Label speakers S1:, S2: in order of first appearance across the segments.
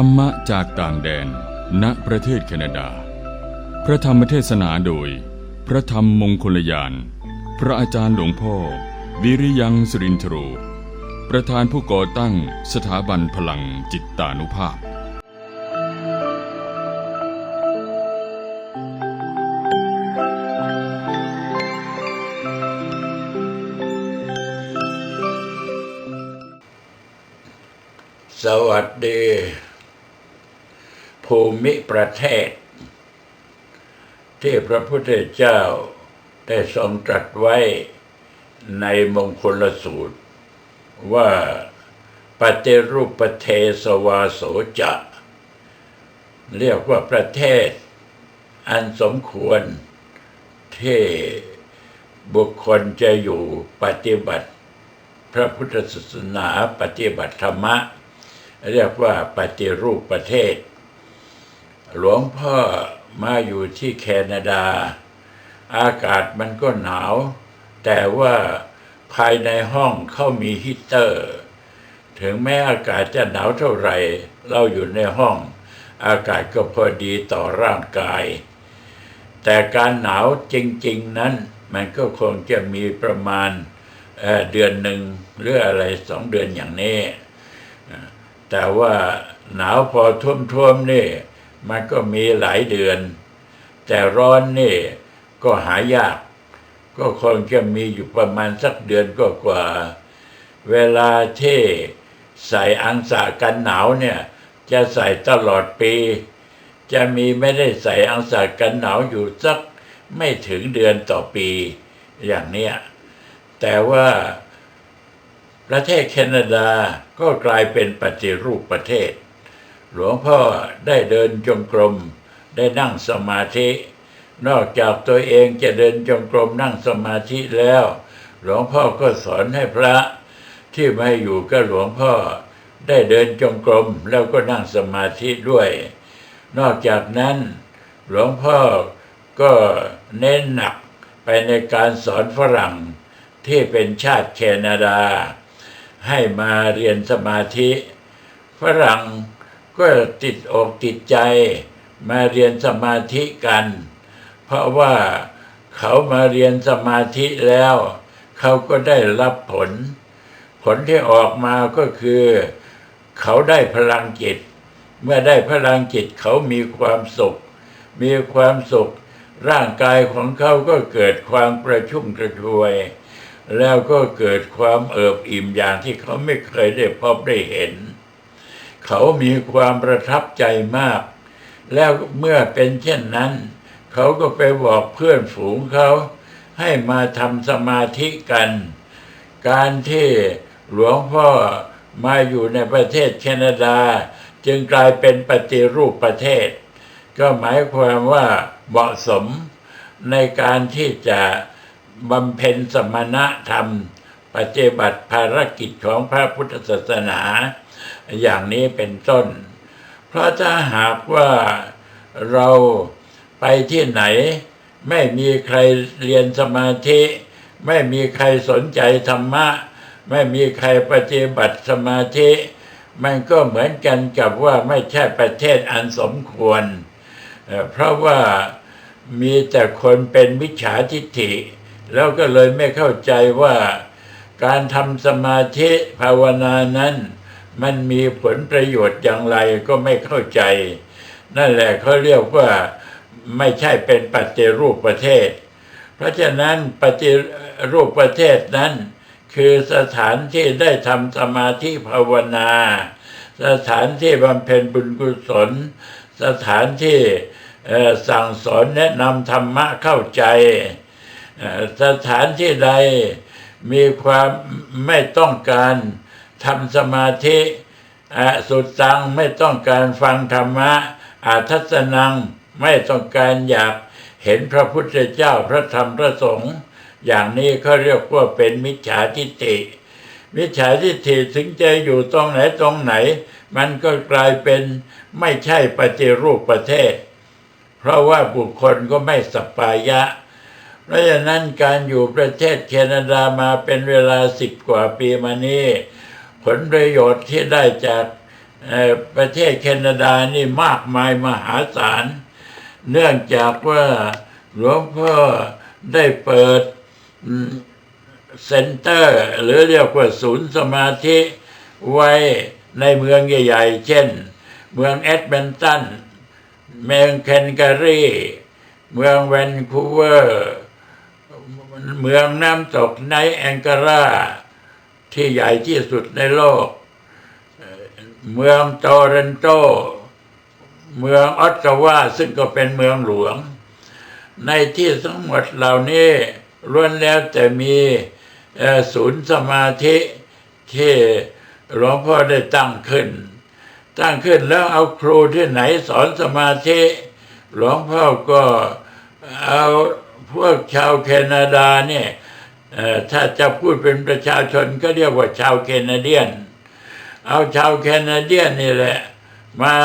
S1: รรมะจากต่างแดน ณ ประเทศแคนาดา พระธรรมเทศนาโดย พระธรรมมงคลยาน พระอาจารย์หลวงพ่อ วิริยังสุรินทโรประธานผู้ก่อตั้งสถาบันพลังจิตตานุภาพ
S2: สวัสดี ภูมิประเทศ ที่พระพุทธเจ้าได้ทรงตรัสไว้ในมงคลสูตร ว่าปฏิรูปประเทศวาโสจะ เรียกว่าประเทศ อันสมควรที่บุคคลจะอยู่ปฏิบัติ พระพุทธศาสนาปฏิบัติธรรมะ เรียกว่าปฏิรูปประเทศ หลวงพ่อมาอยู่ที่แคนาดา อากาศมันก็หนาว แต่ว่าภายในห้องเขามีฮีตเตอร์ ถึงแม้อากาศจะหนาวเท่าไหร่ เราอยู่ในห้อง อากาศก็พอดีต่อร่างกาย แต่การหนาวจริง ๆ นั้น มันก็คงจะมีประมาณเเดือนหนึ่งหรืออะไรสองเดือนอย่างนี้ แต่ว่าหนาวพอท่วมๆนี่ มันก็มีหลายเดือน แต่ร้อนนี่ก็หายาก ก็คงจะมีอยู่ประมาณสักเดือนก็กว่า เวลาที่ใส่อังสะกันหนาวเนี่ย จะใส่ตลอดปี จะมีไม่ได้ใส่อังสะกันหนาวอยู่สักไม่ถึงเดือนต่อปีอย่างเนี้ยแต่ว่าประเทศแคนาดาก็กลายเป็นปฏิรูปประเทศ หลวงพ่อได้เดินจงกรม ได้นั่งสมาธิ นอกจากตัวเองจะเดินจงกรมนั่งสมาธิแล้ว หลวงพ่อก็สอนให้พระที่มาอยู่กับหลวงพ่อ ได้เดินจงกรมแล้วก็นั่งสมาธิด้วย นอกจากนั้น หลวงพ่อก็เน้นหนักไปในการสอนฝรั่งที่เป็นชาติแคนาดา ให้มาเรียนสมาธิ ฝรั่ง ก็ติดอกติดใจมาเรียนสมาธิกัน เพราะว่าเขามาเรียนสมาธิแล้ว เขาก็ได้รับผล ผลที่ออกมาก็คือ เขาได้พลังจิต เมื่อได้พลังจิตเขามีความสุข มีความสุข ร่างกายของเขาก็เกิดความกระชุ่มกระชวย แล้วก็เกิดความเอิบอิ่มอย่างที่เขาไม่เคยได้พบได้เห็น เขามีความประทับใจมาก แล้วเมื่อเป็นเช่นนั้น เขาก็ไปบอกเพื่อนฝูงเขา ให้มาทำสมาธิกัน การที่หลวงพ่อมาอยู่ในประเทศแคนาดา จึงกลายเป็นปฏิรูปประเทศ ก็หมายความว่าเหมาะสมในการที่จะบำเพ็ญสมณธรรม ปฏิบัติภารกิจของพระพุทธศาสนา อย่างนี้เป็นต้น เพราะถ้าหากว่าเราไปที่ไหน ไม่มีใครเรียนสมาธิ ไม่มีใครสนใจธรรมะ ไม่มีใครปฏิบัติสมาธิ มันก็เหมือนกันกับว่าไม่ใช่ประเทศอันสมควร เพราะว่ามีแต่คนเป็นมิจฉาทิฏฐิ แล้วก็เลยไม่เข้าใจว่าการทำสมาธิภาวนานั้น มันมีผลประโยชน์อย่างไรก็ไม่เข้าใจ นั่นแหละเขาเรียกว่าไม่ใช่เป็นปฏิรูปประเทศ เพราะฉะนั้นปฏิรูปประเทศนั้น คือสถานที่ได้ทำสมาธิภาวนา สถานที่บำเพ็ญบุญกุศล สถานที่สั่งสอนแนะนำธรรมะเข้าใจ สถานที่ใดมีความไม่ต้องการ ทำสมาธิอสุดตังไม่ต้องการฟังธรรมะอาทัศนังไม่ต้องการอยากเห็นพระพุทธเจ้าพระธรรมพระสงฆ์อย่างนี้เขาเรียกว่าเป็นมิจฉาทิฏฐิมิจฉาทิฏฐิถึงจะอยู่ตรงไหนตรงไหน มันก็กลายเป็นไม่ใช่ปฏิรูปประเทศ เพราะว่าบุคคลก็ไม่สปายะ เพราะฉะนั้นการอยู่ประเทศแคนาดามาเป็นเวลาสิบกว่าปีมานี้ ผลประโยชน์ที่ได้จากประเทศแคนาดานี่มากมายมหาศาล เนื่องจากว่าหลวงพ่อได้เปิดเซ็นเตอร์ หรือเรียกว่าศูนย์สมาธิไว้ในเมืองใหญ่ๆ เช่น เมืองแอดเมนตัน เมืองแคนการี เมืองแวนคูเวอร์ เมืองน้ำตกไนแองการา ที่ใหญ่ที่สุดในโลก เมืองโตเรนโต เมืองออตตาวาซึ่งก็เป็นเมืองหลวง ในที่ทั้งหมดเหล่านี้ล้วนแล้วแต่มีศูนย์สมาธิที่หลวงพ่อได้ตั้งขึ้น ตั้งขึ้นแล้วเอาครูที่ไหนสอนสมาธิ หลวงพ่อก็เอาพวกชาวแคนาดาเนี่ย ถ้าจะพูดเป็นประชาชนก็เรียกว่าชาวแคนาเดียน เอาชาวแคนาเดียนนี่แหละ มา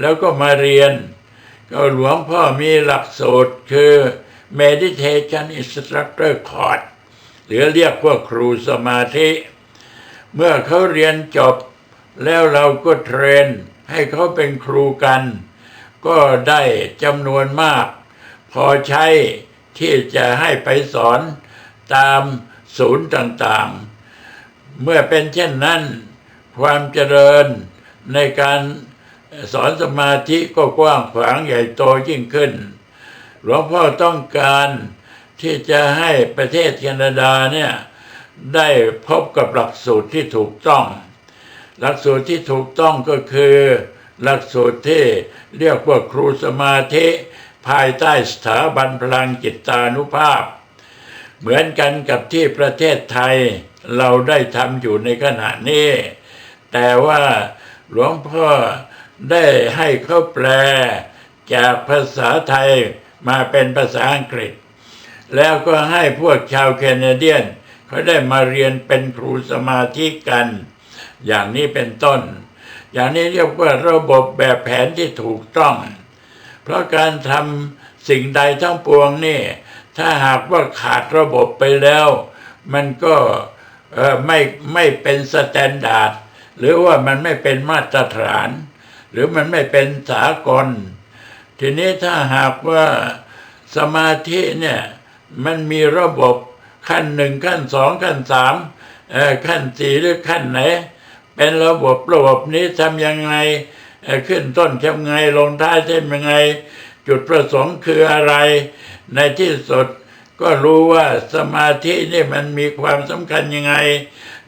S2: แล้วก็มาเรียน ก็หลวงพ่อมีหลักสูตรคือ meditation instructor course หรือเรียกว่าครูสมาธิ เมื่อเขาเรียนจบแล้วเราก็เทรน ให้เขาเป็นครูกัน ก็ได้จำนวนมาก พอใช้ที่จะให้ไปสอน ตามศูนย์ต่างๆ เมื่อเป็นเช่นนั้น ความเจริญในการสอนสมาธิก็กว้างขวางใหญ่โตยิ่งขึ้น หลวงพ่อต้องการที่จะให้ประเทศแคนาดาเนี่ยได้พบกับหลักสูตรที่ถูกต้อง หลักสูตรที่ถูกต้องก็คือ หลักสูตรที่เรียกว่าครูสมาธิ ภายใต้สถาบันพลังจิตตานุภาพ เหมือนกันกับที่ประเทศไทยเราได้ทำอยู่ในขณะนี้ แต่ว่าหลวงพ่อได้ให้เขาแปลจากภาษาไทยมาเป็นภาษาอังกฤษ แล้วก็ให้พวกชาวแคนาเดียนเขาได้มาเรียนเป็นครูสมาธิกัน อย่างนี้เป็นต้น อย่างนี้เรียกว่าระบบแบบแผนที่ถูกต้อง เพราะการทำสิ่งใดทั้งปวงนี่ ถ้าหากว่าขาดระบบไปแล้ว มันก็ไม่ไม่เป็นสแตนดาร์ดหรือว่ามันไม่เป็นมาตรฐาน หรือมันไม่เป็นสากล ทีนี้ถ้าหากว่าสมาธิเนี่ยมันมีระบบขั้นหนึ่งขั้นสองขั้นสามขั้นสี่หรือขั้นไหน เป็นระบบระบบนี้ทำยังไงขึ้นต้นทำไงลงท้ายทำยังไง จุดประสงค์คืออะไร ในที่สุดก็รู้ว่าสมาธินี่มันมีความสำคัญยังไง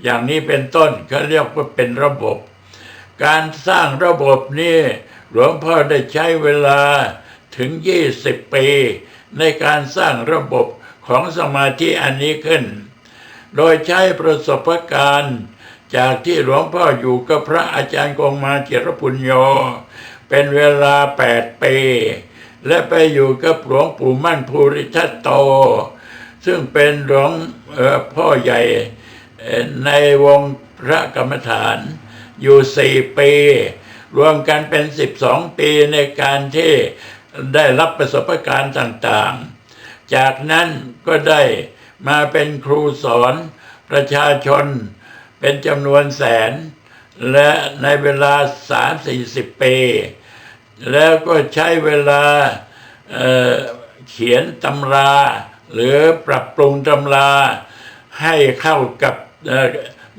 S2: อย่างนี้เป็นต้นเขาเรียกว่าเป็นระบบ การสร้างระบบนี้หลวงพ่อได้ใช้เวลาถึง 20 ปี ในการสร้างระบบของสมาธิอันนี้ขึ้น โดยใช้ประสบการณ์ จากที่หลวงพ่ออยู่กับพระอาจารย์กงมาเจรปุญโญเป็นเวลา 8 ปี และไปอยู่กับหลวงปู่มั่นภูริทัตโต ซึ่งเป็นหลวงพ่อใหญ่ในวงพระกรรมฐาน อยู่สี่ปี รวมกันเป็นสิบสองปีในการที่ได้รับประสบการณ์ต่างๆ จากนั้นก็ได้มาเป็นครูสอนประชาชนเป็นจำนวนแสน และในเวลาสามสี่สิบปี แล้วก็ใช้เวลาเเขียนตำรา หรือปรับปรุงตำรา ให้เข้ากับ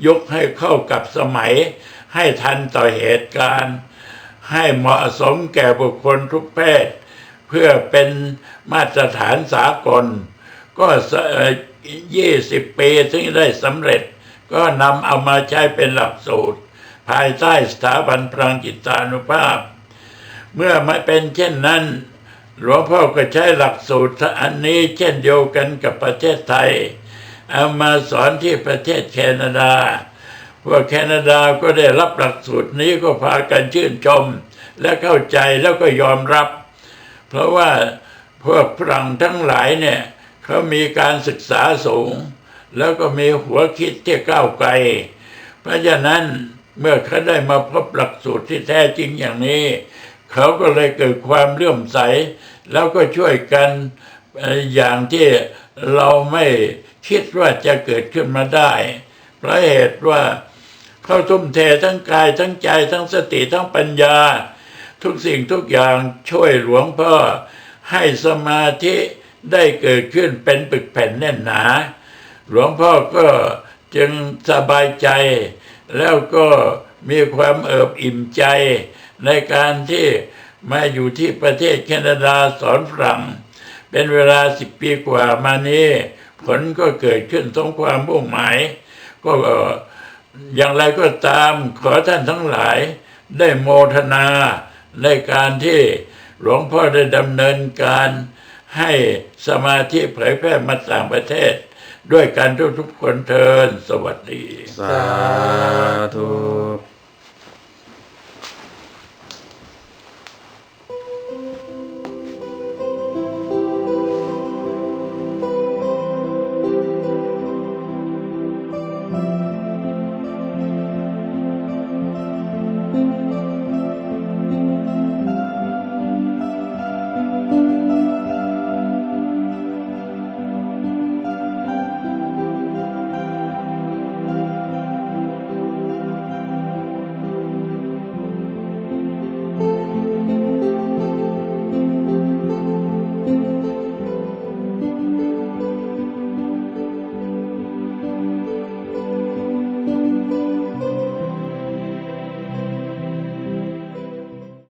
S2: ยุคให้เข้ากับสมัย ให้ทันต่อเหตุการณ์ ให้เหมาะสมแก่บุคคลทุกเพศ เพื่อเป็นมาตรฐานสากล ก็ยี่สิบปีถึงได้สำเร็จ ก็นำเอามาใช้เป็นหลักสูตร ภายใต้สถาบันพลังจิตานุภาพ เมื่อมาเป็นเช่นนั้น หลวงพ่อก็ใช้หลักสูตรอันนี้เช่นเดียวกันกับประเทศไทย เอามาสอนที่ประเทศแคนาดาพวกแคนาดาก็ได้รับหลักสูตรนี้ก็พากันชื่นชม และเข้าใจแล้วก็ยอมรับ เพราะว่าพวกฝรั่งทั้งหลายเนี่ยเขามีการศึกษาสูง แล้วก็มีหัวคิดที่ก้าวไกล เพราะฉะนั้นเมื่อเขาได้มาพบหลักสูตรที่แท้จริงอย่างนี้ เขาก็เลยเกิดความเลื่อมใส แล้วก็ช่วยกันเอ่ออย่างที่เราไม่คิดว่าจะเกิดขึ้นมาได้เพราะเหตุว่าเขาทุ่มเททั้งกายทั้งใจทั้งสติทั้งปัญญา ทุกสิ่งทุกอย่างช่วยหลวงพ่อให้สมาธิได้เกิดขึ้นเป็นปึกแผ่นแน่นหนา หลวงพ่อก็จึงสบายใจ แล้วก็มีความเอิบอิ่มใจ ในการที่มาอยู่ที่ประเทศแคนาดาสอนฝรั่ง เป็นเวลาสิบปีกว่ามานี้ ผลก็เกิดขึ้นสมความมุ่งหมาย ก็อย่างไรก็ตามขอท่านทั้งหลายได้โมทนาในการที่หลวงพ่อได้ดำเนินการให้สมาธิเผยแพร่มาต่างประเทศ ด้วยการทุกๆคนเทินสวัสดี
S3: สาธุ